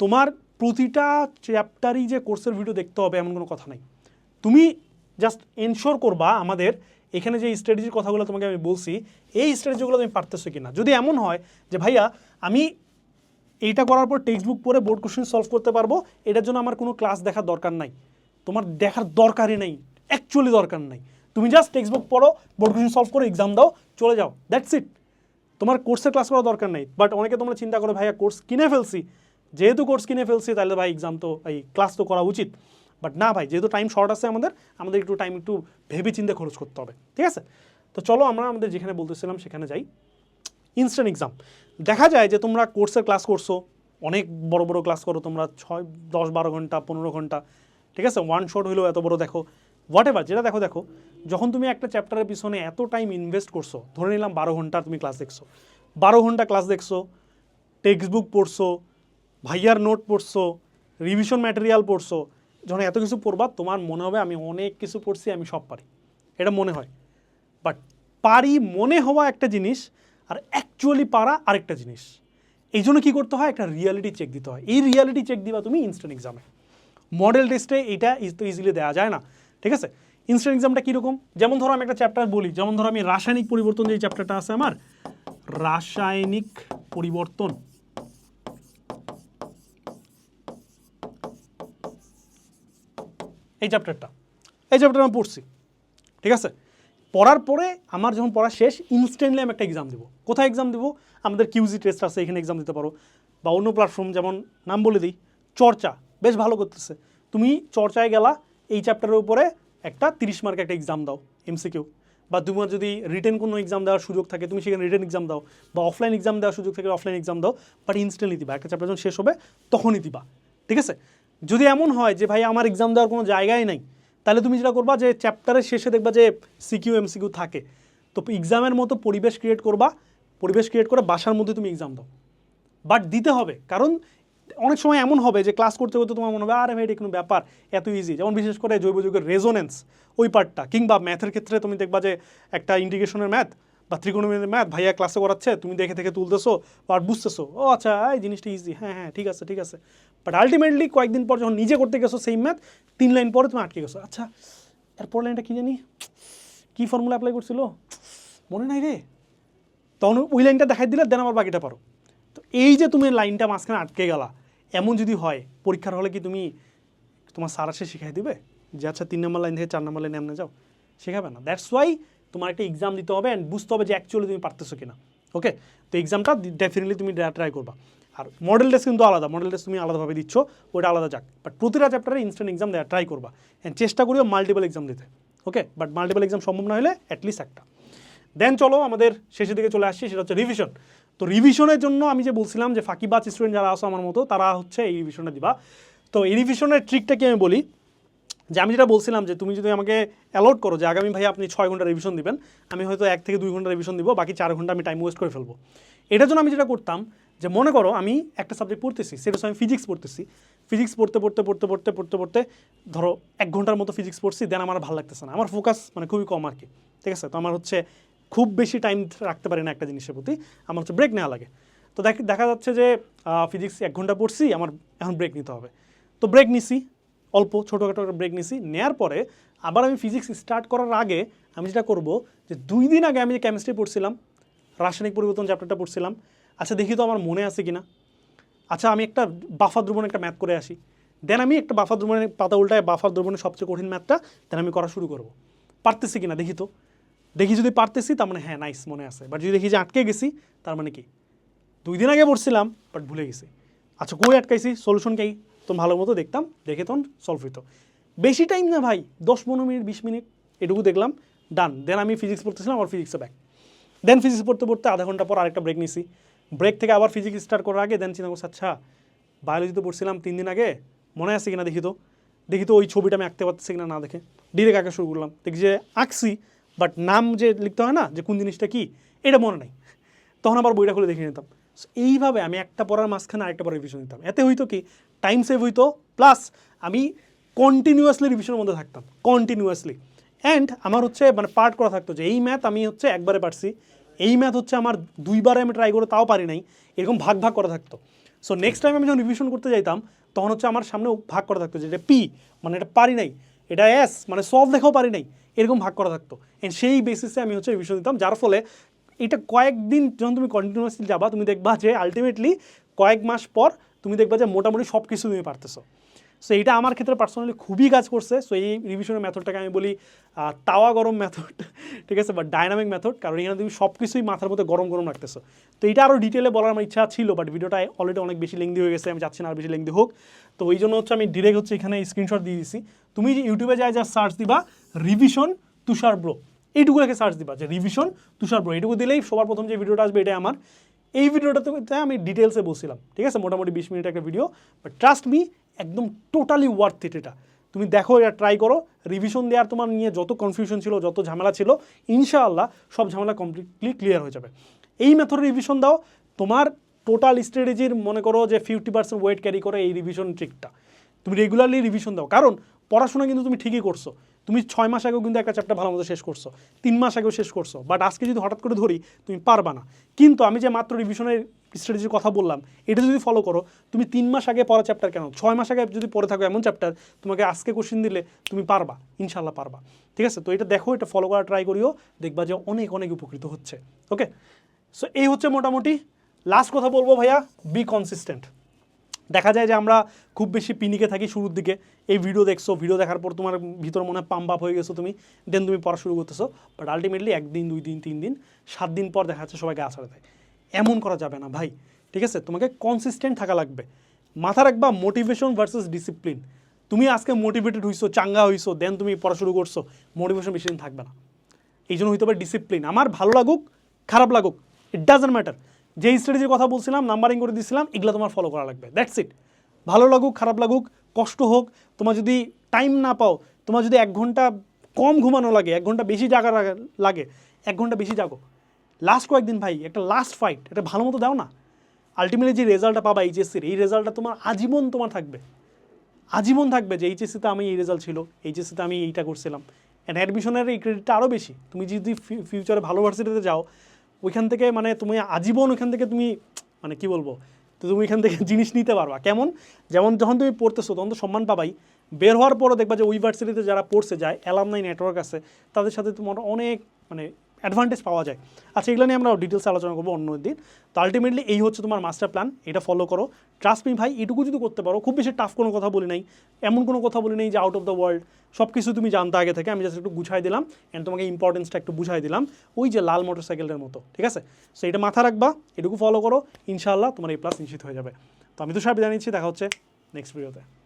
তোমার প্রতিটা চ্যাপ্টারই যে কোর্সের ভিডিও দেখতে হবে এমন কোনো কথা নাই। তুমি জাস্ট এনশোর করবা আমাদের, এখানে যে স্ট্র্যাটেজির কথাগুলো তোমাকে আমি বলছি, এই স্ট্র্যাটেজিগুলো তুমি পারতেছো কি না যদি এমন হয় যে, ভাইয়া, আমি এইটা করার পর টেক্সট বুক পড়ে বোর্ড কোশ্চেন সলভ করতে পারব। এটার জন্য আমার কোনো ক্লাস দেখার দরকার নাই। তোমার দেখার দরকারই নেই। অ্যাকচুয়ালি দরকার নাই। তুমি জাস্ট টেক্সট বুক পড়ো বোর্ড কোশ্চেন সলভ করো এক্সাম দাও, চলে যাও। দ্যাটস ইট তোমার কোর্সের ক্লাস করার দরকার নেই। বাট অনেকে তোমরা চিন্তা করো, ভাইয়া কোর্স কিনে ফেলছি। যেহেতু কোর্স কিনে ফেলছি, তাহলে ভাই এক্সাম তো, এই ক্লাস তো করা উচিত। বাট না ভাই, যেহেতু টাইম শর্ট আছে আমাদের আমাদের একটু টাইম একটু ভেবে চিন্তে খরচ করতে হবে। ঠিক আছে? তো চলো আমরা আমাদের যেখানে বলতেছিলাম, সেখানে যাই। ইনস্ট্যান্ট এক্সাম দেখা যায় যে তোমরা কোর্সের ক্লাস করছ, অনেক বড় বড় ক্লাস করো, তোমরা ছয়, দশ, বারো ঘণ্টা, পনেরো ঘণ্টা, ঠিক আছে? ওয়ান শট হলেও এত বড় দেখো। হোয়াট এভার যেটা দেখো দেখো, যখন তুমি একটা চ্যাপ্টারের পিছনে এত টাইম ইনভেস্ট করছ, ধরে নিলাম বারো ঘণ্টা তুমি ক্লাস দেখছ, বারো ঘণ্টা ক্লাস দেখছ টেক্সট বুক পড়ছো, ভাইয়ার নোট পড়ছো রিভিশন ম্যাটেরিয়াল পড়ছো, যখন এত কিছু পড়বা, তোমার মনে হবে আমি অনেক কিছু পড়ছি, আমি সব পারি। এটা মনে হয়। বাট পারি মনে হওয়া একটা জিনিস আর অ্যাকচুয়ালি পারা আরেকটা জিনিস। এই জন্য কী করতে হয়? একটা রিয়ালিটি চেক দিতে হয়। এই রিয়ালিটি চেক দিবা তুমি ইনস্ট্যান্ট এক্সামে মডেল টেস্টে এটা তো ইজিলি দেওয়া যায় না। ঠিক আছে? ইনস্ট্যান্ট এক্সামটা কীরকম? যেমন ধরো আমি একটা চ্যাপ্টার বলি, যেমন ধরো আমি রাসায়নিক পরিবর্তন যে চ্যাপ্টারটা আছে আমার, রাসায়নিক পরিবর্তন। এই চ্যাপ্টারটা এই চ্যাপ্টার আমি পড়ছি। ঠিক আছে? পড়ার পরে আমার যখন পড়া শেষ ইনস্ট্যান্টলি আমি একটা এক্সাম দেবো। কোথায় এক্সাম দেবো? আমাদের কিউজি টেস্ট আছে, এখানে এক্সাম দিতে পারো। বা অন্য প্ল্যাটফর্ম যেমন নাম বলে দিই, চর্চা। বেশ ভালো করতেছে। তুমি চর্চায় গেলা, এই চ্যাপ্টারের উপরে একটা তিরিশ মার্ক একটা এক্সাম দাও এমসিকিউ বা তোমার যদি রিটেন কোনো এক্সাম দেওয়ার সুযোগ থাকে, তুমি সেখানে রিটেন এক্সাম দাও। বা অফলাইন এক্সাম দেওয়ার সুযোগ থাকে অফলাইন এক্সাম দাও। বাট ইনস্ট্যান্টলি দিবা। একটা চ্যাপ্টার যখন শেষ হবে, তখনই দিবা। ঠিক আছে? যদি এমন হয় যে, ভাই, আমার এক্সাম দেওয়ার কোনো জায়গায় নাই। তাহলে তুমি যেটা করবা যে চ্যাপ্টারের শেষে দেখবা যে সিকিউ এমসিকিউ থাকে। তো এক্সামের মতো পরিবেশ ক্রিয়েট করবা, পরিবেশ ক্রিয়েট করে বাসার মধ্যে তুমি এক্সাম দাও। বাট দিতে হবে, কারণ অনেক সময় এমন হবে যে ক্লাস করতে করতে তোমার মনে হবে, আরে ভাই, এটা কোনো ব্যাপার, এত ইজি যেমন বিশেষ করে জৈব যুগের রেজোনেন্স ওই পার্টটা কিংবা ম্যাথের ক্ষেত্রে তুমি দেখবা যে একটা ইন্টিগ্রেশনের ম্যাথ বা ত্রিকোণমিতির ম্যাথ ভাইয়া ক্লাসে করাচ্ছে, তুমি দেখে দেখে তুলতেছো আর বুঝতেছো, ও আচ্ছা এই জিনিসটা ইজি হ্যাঁ হ্যাঁ ঠিক আছে ঠিক আছে। বাট আলটিমেটলি কয়েকদিন পর যখন নিজে করতে গেছো সেই ম্যাথ তিন লাইন পরে তুমি আটকে গেছো। আচ্ছা এরপর লাইনটা কী জানি? কী ফর্মুলা অ্যাপ্লাই করছিল? মনে নাই রে। তখন ওই লাইনটা দেখাই দিলে দেন আমার বাকিটা পারো। তো এই যে তুমি লাইনটা মাঝখানে আটকে গেলা, এমন যদি হয়, পরীক্ষার হলে কি তুমি তোমার স্যার আসে শিখাই দিবে? যে আচ্ছা তিন নম্বর লাইন থেকে চার নম্বর লাইনে এমনি যাও। শেখাবে না। দ্যাটস ওয়াই তোমার একটা এক্সাম দিতে হবে অ্যান্ড বুঝতে হবে যে অ্যাকচুয়ালি তুমি পারতেছো কিনা। ওকে তো এক্সামটা ডেফিনেটলি তুমি ট্রাই করবা। আর মডেল টেস্ট কিন্তু আলাদা মডেল টেস্ট তুমি আলাদাভাবে দিচ্ছ ওটা আলাদা যাক। বাট প্রতিটা চ্যাপ্টারে ইনস্ট্যান্ট এক্সাম দেওয়া ট্রাই করবা। অ্যান্ড চেষ্টা করিও মাল্টিপল এক্সাম দিতে। ওকে বাট মাল্টিপল এক্সাম সম্ভব না হলে অ্যাটলিস্ট একটা। দেন চলো আমাদের শেষের দিকে চলে আসছি সেটা হচ্ছে রিভিশন তো রিভিশনের জন্য আমি যে বলছিলাম যে ফাঁকিবাজ স্টুডেন্ট যারা আসো আমার মতো, তারা হচ্ছে এই রিভিশনটা দিবা। তো এই রিভিশনের ট্রিকটা কি আমি বলি? যে আমি যেটা বলছিলাম যে তুমি যদি আমাকে অ্যালাউট করো যে আগামী ভাই আপনি ছয় ঘণ্টা রিভিশন দিবেন, আমি হয়তো এক থেকে দুই ঘণ্টা রিভিশন দিব, বাকি চার ঘণ্টা আমি টাইম ওয়েস্ট করে ফেলব। এটার জন্য আমি যেটা করতাম যে মনে করো আমি একটা সাবজেক্ট পড়তেছি সেটা আমি ফিজিক্স পড়তেছি। ফিজিক্স পড়তে পড়তে পড়তে পড়তে পড়তে পড়তে ধরো এক ঘণ্টার মতো ফিজিক্স পড়ছি দেন আমার ভালো লাগতেছে না। আমার ফোকাস মানে খুবই কম আর কি, ঠিক আছে? তো আমার হচ্ছে খুব বেশি টাইম রাখতে পারি না একটা জিনিসের প্রতি, আমার হচ্ছে ব্রেক নেওয়া লাগে। তো দেখ যাচ্ছে যে ফিজিক্স এক ঘণ্টা পড়ছি, আমার এখন ব্রেক নিতে হবে। তো ব্রেক নিছি, অল্প, ছোটোখাটো একটা ব্রেক নিছি নেওয়ার পরে আবার আমি ফিজিক্স স্টার্ট করার আগে আমি যেটা করব যে দুই দিন আগে আমি যে কেমিস্ট্রি পড়ছিলাম, রাসায়নিক পরিবর্তন চ্যাপ্টারটা পড়ছিলাম আচ্ছা দেখি তো আমার মনে আছে কিনা। আচ্ছা আমি একটা বাফা দ্রবণ একটা ম্যাথ করে আসি। দেন আমি একটা বাফা দ্রবণের পাতা উল্টায় বাফা দ্রবণের সবচেয়ে কঠিন ম্যাথটা দেন আমি করা শুরু করব। পারতেছি কিনা, দেখি তো। দেখি যদি পারতেছি, তার মানে হ্যাঁ নাইস মনে আছে। বাট যদি দেখি যে আটকে গেছি, তার মানে কি? দুই দিন আগে পড়ছিলাম বাট ভুলে গেছি। আচ্ছা কই আটকাইছি? সলিউশন কি? তো ভালো মতো দেখতাম, দেখে তখন সলভ হইতো। বেশি টাইম না ভাই, দশ, পনেরো মিনিট, বিশ মিনিট, এটুকু দেখলাম ডান দেন আমি ফিজিক্স পড়তেছিলাম, আবার ফিজিক্সে ব্যাক দেন ফিজিক্স পড়তে পড়তে আধা ঘণ্টা পর আরেকটা ব্রেক নিছি। ব্রেক থেকে আবার ফিজিক্স স্টার্ট করার আগে দেন চিন্তা করছি আচ্ছা বায়োলজিতে পড়ছিলাম তিন দিন আগে, মনে আছে কিনা দেখি তো? দেখি তো ওই ছবিটা আমি আঁকতে পারতেছি কিনা না দেখে। ডিরেক্ট আঁকা শুরু করলাম। দেখি যে আঁকছি বাট নাম যে লিখতে হয় না, যে কোন জিনিসটা কি, এটা মনে নাই। তখন আবার বইটা খুলে দেখে নিতাম। এইভাবে আমি একটা পড়ার মাঝখানে আরেকটা পড়ার রিভিশন নিতাম। এতে হইতো কি টাইম সেভ হইতো প্লাস আমি কন্টিনিউয়াসলি রিভিশনের মধ্যে থাকতাম কন্টিনিউয়াসলি অ্যান্ড আমার হচ্ছে মানে পার্ট করা থাকতো যে, এই ম্যাথ আমি হচ্ছে একবারে পারছি এই ম্যাথ হচ্ছে আমার দুইবারে আমি ট্রাই করে তাও পারি নাই, এরকম ভাগ ভাগ করা থাকতো। সো নেক্সট টাইম আমি যখন রিভিশন করতে যাইতাম, তখন হচ্ছে আমার সামনে ভাগ করা থাকতো যে এটা পি মানে এটা পারি নাই, এটা এস মানে সলভ দেখাও পারি নাই, এরকম ভাগ করা থাকতো। এন্ড সেই বেসিসে আমি হচ্ছে রিভিশন দিতাম, যার ফলে এটা কয়েকদিন যখন তুমি কন্টিনিউয়াসলি যাবা, তুমি দেখবা যে আলটিমেটলি কয়েক মাস পর তুমি দেখবা যে মোটামুটি সব কিছু তুমি পারতেছো। সো এইটা আমার ক্ষেত্রে পার্সোনালি খুবই কাজ করছে। সো এই রিভিশনের মেথডটাকে আমি বলি তাওয়া গরম মেথড ঠিক আছে? বা ডাইনামিক মেথড কারণ এখানে তুমি সব কিছুই মাথার মধ্যে গরম গরম রাখতেছো। তো এটা আরও ডিটেলে বলার আমার ইচ্ছা ছিল বাট ভিডিওটা অলরেডি অনেক বেশি লেংদি হয়ে গেছে, আমি চাচ্ছি না আর বেশি লেংদি হোক। তো ওই জন্য হচ্ছে আমি ডিরেক্ট হচ্ছে এখানে স্ক্রিনশট দিয়ে দিছি। তুমি যে ইউটিউবে যায় যা সার্চ দিবা রিভিশন তুষার ব্রো এইটুকু রেখে সার্চ দিবা যে রিভিশন তুষার ব্রো এইটুকু দিলেই সবার প্রথম যে ভিডিওটা আসবে এটাই আমার। এই ভিডিওটা ভিডিওটাতে আমি ডিটেলসে বলছিলাম, ঠিক আছে? মোটামুটি বিশ মিনিট একটা ভিডিও বাট ট্রাস্ট মি একদম টোটালি ওয়ার্থ ইট এটা। তুমি দেখো, এটা ট্রাই করো রিভিশন দেওয়ার তোমার নিয়ে যত কনফিউশন ছিল, যত ঝামেলা ছিল, ইনশাআল্লাহ সব ঝামেলা কমপ্লিটলি ক্লিয়ার হয়ে যাবে। এই মেথডে রিভিশন দাও, তোমার টোটাল স্ট্র্যাটেজির মনে করো যে ফিফটি পার্সেন্ট ওয়েট ক্যারি করে এই রিভিশন ট্রিকটা তুমি রেগুলারলি রিভিশন দাও। কারণ, পড়াশোনা কিন্তু তুমি ঠিকই করছ। তুমি ছয় মাস আগেও কিন্তু একটা চ্যাপ্টার ভালো মতো শেষ করছ, তিন মাস আগেও শেষ করছ বাট আজকে যদি হঠাৎ করে ধরি, তুমি পারবা না। কিন্তু আমি যে মাত্র রিভিশনের স্ট্র্যাটেজির কথা বললাম, এটা যদি ফলো করো, তুমি তিন মাস আগে পড়া চ্যাপ্টার কেন? ছয় মাস আগে যদি পড়ে থাকো এমন চ্যাপ্টার তোমাকে আজকে কোশ্চিন দিলে তুমি পারবা ইনশাল্লাহ পারবা। ঠিক আছে? তো এটা দেখো, এটা ফলো করা ট্রাই করিও, দেখবা যে অনেক অনেক উপকৃত হচ্ছে। ওকে সো এই হচ্ছে মোটামুটি। লাস্ট কথা বলব ভাইয়া বি কনসিস্টেন্ট দেখা যায় যে আমরা খুব বেশি পিনিকে থাকি শুরুর দিকে। এই ভিডিও দেখছ ভিডিও দেখার পর তোমার ভিতর মনে হয় পাম্প আপ হয়ে গেছো তুমি দেন তুমি পড়া শুরু করতেছো। বাট আলটিমেটলি একদিন, দুই দিন, তিন দিন, সাত দিন পর দেখা যাচ্ছে সবাইকে আছাড়ে দেয়। এমন করা যাবে না ভাই, ঠিক আছে? তোমাকে কনসিস্টেন্ট থাকা লাগবে। মাথা রাখবা মোটিভেশন ভার্সেস ডিসিপ্লিন তুমি আজকে মোটিভেটেড হইছো, চাঙ্গা হইছো দেন তুমি পড়া শুরু করছ মোটিভেশন বেশি দিন থাকবে না। এই জন্য হইতে পারে ডিসিপ্লিন আমার ভালো লাগুক, খারাপ লাগুক ইট ডাজন্ট ম্যাটার যে স্ট্র্যাটেজির কথা বলছিলাম নাম্বারিং করে দিয়েছিলাম এগুলো তোমার ফলো করা লাগবে। দ্যাটস ইট ভালো লাগুক, খারাপ লাগুক, কষ্ট হোক, তোমার যদি টাইম না পাও, তোমার যদি এক ঘণ্টা কম ঘুমানো লাগে, এক ঘণ্টা বেশি জাগা লাগে, এক ঘণ্টা বেশি জাগো। লাস্ট কয়েকদিন ভাই, একটা লাস্ট ফাইট এটা ভালো মতো দাও না। আলটিমেটলি যে রেজাল্টটা পাবা এইচএসসির এই রেজাল্টটা তোমার আজীবন তোমার থাকবে। আজীবন থাকবে যে এইচএসসিতে আমি এই রেজাল্ট ছিল এইচএসসিতে আমি এইটা করছিলাম। অ্যান্ড অ্যাডমিশনের এই ক্রেডিটটা আরও বেশি। তুমি যদি ফিউচারে ভালো ভার্সিটিতে যাও ওইখান থেকে মানে তুমি আজীবন ওইখান থেকে তুমি মানে কি বলব, তো তুমি ওইখান থেকে জিনিস নিতে পারবা। কেমন? যেমন যখন তুমি পড়তেছো, তখন তো সম্মান পাবাই। বের হওয়ার পরও দেখবা যে ওই ভার্সিটিতে যারা পড়ছে যায় অ্যালামনাই নেটওয়ার্ক আছে, তাদের সাথে তোমার অনেক মানে অ্যাডভান্টেজ পাওয়া যায়। আচ্ছা এগুলো নিয়ে আমরা ডিটেলস আলোচনা করব অন্য দিন। তো আলটিমেটলি এই হচ্ছে তোমার মাস্টার প্ল্যান এটা ফলো করো। ট্রাস্ট মি ভাই, এটুকু যদি করতে পারো, খুব বেশি টাফ কোনো কথা বলি নাই। এমন কোনো কথা বলি নাই যে আউট অফ দ্য ওয়ার্ল্ড সব কিছু তুমি জানতে আগে থেকে, আমি জাস্ট একটু গুছাই দিলাম অ্যান্ড তোমাকে ইম্পর্টেন্সটা একটু বুঝাই দিলাম। ওই যে লাল মোটরসাইকেলের মতো, ঠিক আছে? সো এটা মাথা রাখবা, এটুকু ফলো করো, ইনশাআল্লাহ তোমার এই প্লাস নিশ্চিত হয়ে যাবে। তো আমি তো সব বিদায় নিচ্ছি দেখা হচ্ছে নেক্সট ভিডিওতে